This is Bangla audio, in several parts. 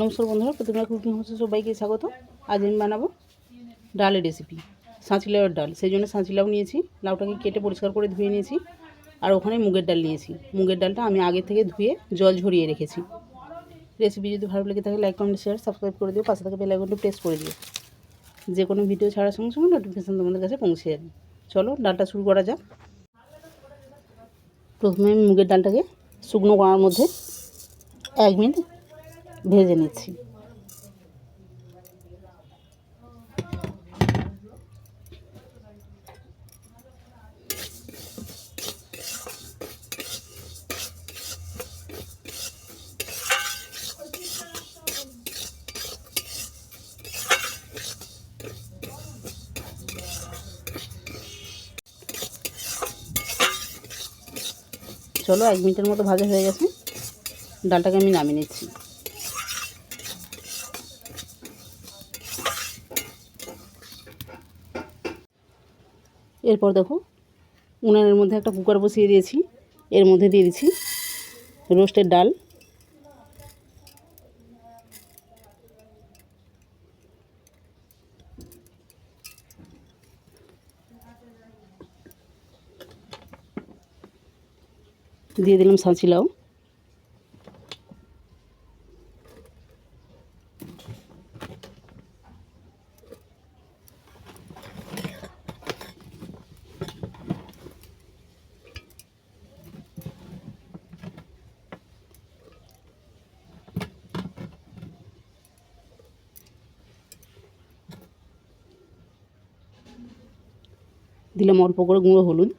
নমস্কার বন্ধুরা প্রতিমা কুকিং হাউসে সবাইকে স্বাগত। আজ আমি বানাবো ডালের রেসিপি সাঁচি লাউয়ের ডাল। সেই জন্য সাঁচি লাউ নিয়েছি, লাউটাকে কেটে পরিষ্কার করে ধুয়ে নিয়েছি, আর ওখানে মুগের ডাল নিয়েছি। মুগের ডালটা আমি আগে থেকে ধুয়ে জল ঝরিয়ে রেখেছি। রেসিপি যদি ভালো লেগে থাকে লাইক কমেন্ট শেয়ার সাবস্ক্রাইব করে দিও। পাশে থেকে বেল আইকনটা প্রেস করে দিও। যে কোনো ভিডিও ছাড়ার সঙ্গে সঙ্গে নোটিফিকেশান তোমাদের কাছে পৌঁছে যাবে। চলো, ডালটা শুরু করা যাক। প্রথমে আমি মুগের ডালটাকে শুকনো করার মধ্যে এক মিনিট ভেজে নিচ্ছি। চলো এক মিনিটের মতো ভাজা হয়ে গেছে। ডালটাকে আমি নামিয়ে নিচ্ছি। এরপর দেখো উনানের মধ্যে একটা কুকার বসিয়ে দিয়েছি। এর মধ্যে দিয়ে দিচ্ছি রোস্টের ডাল। দিয়ে দিলাম সাঁচি দিলাম অল্প করে গুঁড়ো হলুদ।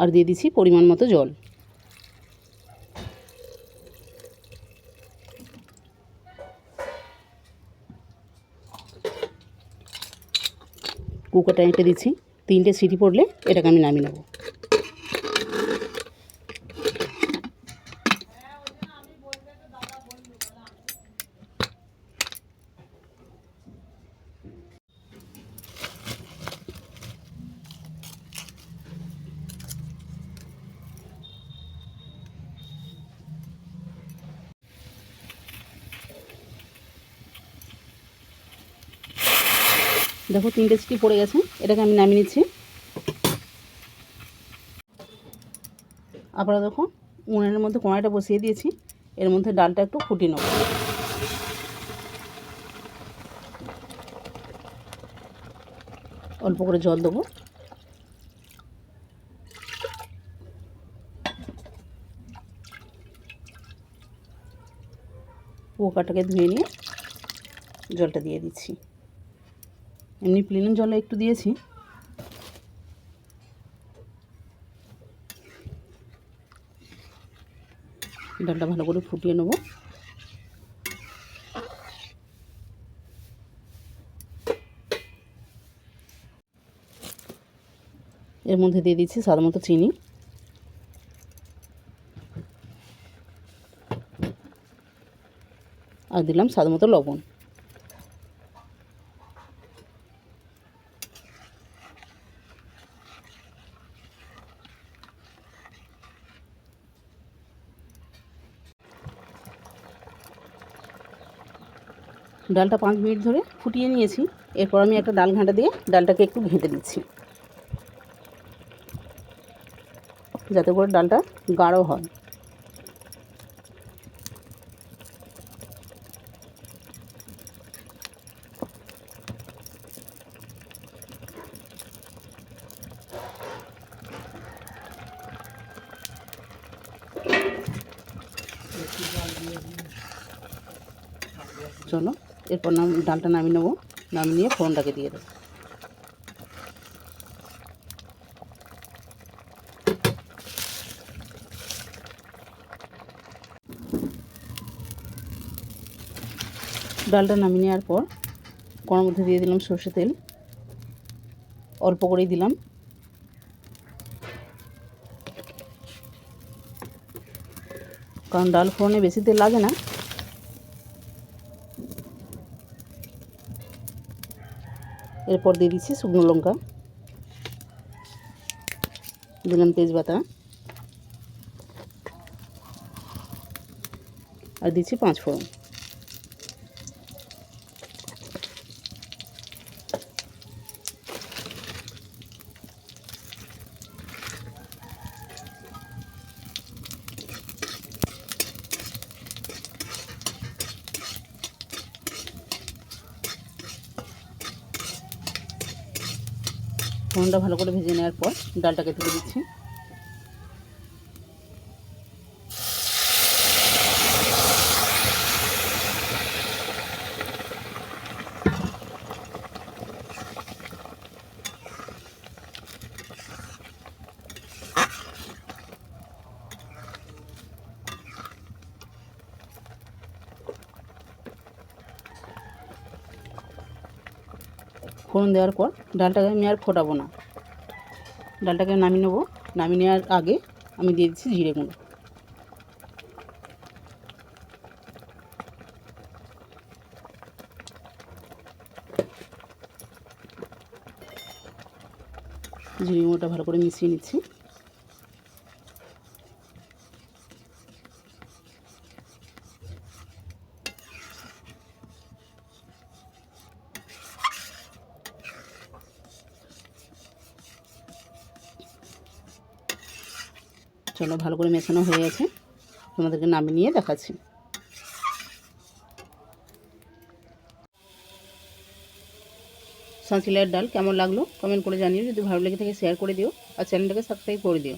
আর দিয়ে দিচ্ছি পরিমাণ মতো জল। কুকারটা এঁটে দিচ্ছি তিনটে সিটি পড়লে এটাকে আমি নামিয়ে নেব। দেখো তিনটে সিটি পড়ে গেছে, এটাকে আমি নামিয়ে নিচ্ছি। আবার দেখো, উনুনের মধ্যে কড়াইটা বসিয়ে দিয়েছি, এর মধ্যে ডালটা একটু ফুটিয়ে নেব। অল্প করে জল দেবো। পোকাটাকে ধুয়ে নিয়ে জলটা দিয়ে দিচ্ছি। এমনি প্লেন জলে একটু দিয়েছি। ডালটা ভালো করে ফুটিয়ে নেব। এর মধ্যে দিয়ে দিচ্ছি স্বাদ মতো চিনি। আর দিলাম স্বাদ মতো লবণ। ডালটা পাঁচ মিনিট ধরে ফুটিয়ে নিয়েছি। এরপর আমি একটা ডাল ঘাঁটা দিয়ে ডালটাকে একটু ঘেঁটে দিচ্ছি যাতে করে ডালটা গাঢ় হয়। চলো। এরপর নাম ডালটা নামিয়ে নেব। নামিয়ে নিয়ে ফোড়নটাকে দিয়ে দেবো। ডালটা নামিয়ে নেওয়ার পর কড়ার মধ্যে দিয়ে দিলাম সর্ষে তেল। অল্প করেই দিলাম। কারণ ডাল ফোড়নে বেশি তেল লাগে না। এরপর দিয়ে দিচ্ছি শুকনো লঙ্কা দিলাম তেজপাতা আর দিচ্ছি পাঁচ ফোড়ন ফোড়নটা ভালো করে ভেজে নেওয়ার পর ডালটাকে তুলে দিচ্ছি। ফোড়ন দেওয়ার পর ডালটাকে আমি আর ফোটাবো না। ডালটাকে নামিয়ে নেব। নামিয়ে নেওয়ার আগে আমি দিয়ে দিচ্ছি জিরে গুঁড়ো। জিরে গুঁড়োটা ভালো করে মিশিয়ে নিচ্ছি। চলো, ভালো করে মেশানো হয়ে গেছে। তোমাদেরকে নামিয়ে নিয়ে দেখাচ্ছি। সাঁচিলার ডাল কেমন লাগল? কমেন্ট করে জানিও। যদি ভালো লেগে থাকে শেয়ার করে দিও। আর চ্যানেলটাকে সাবস্ক্রাইব করে দিও।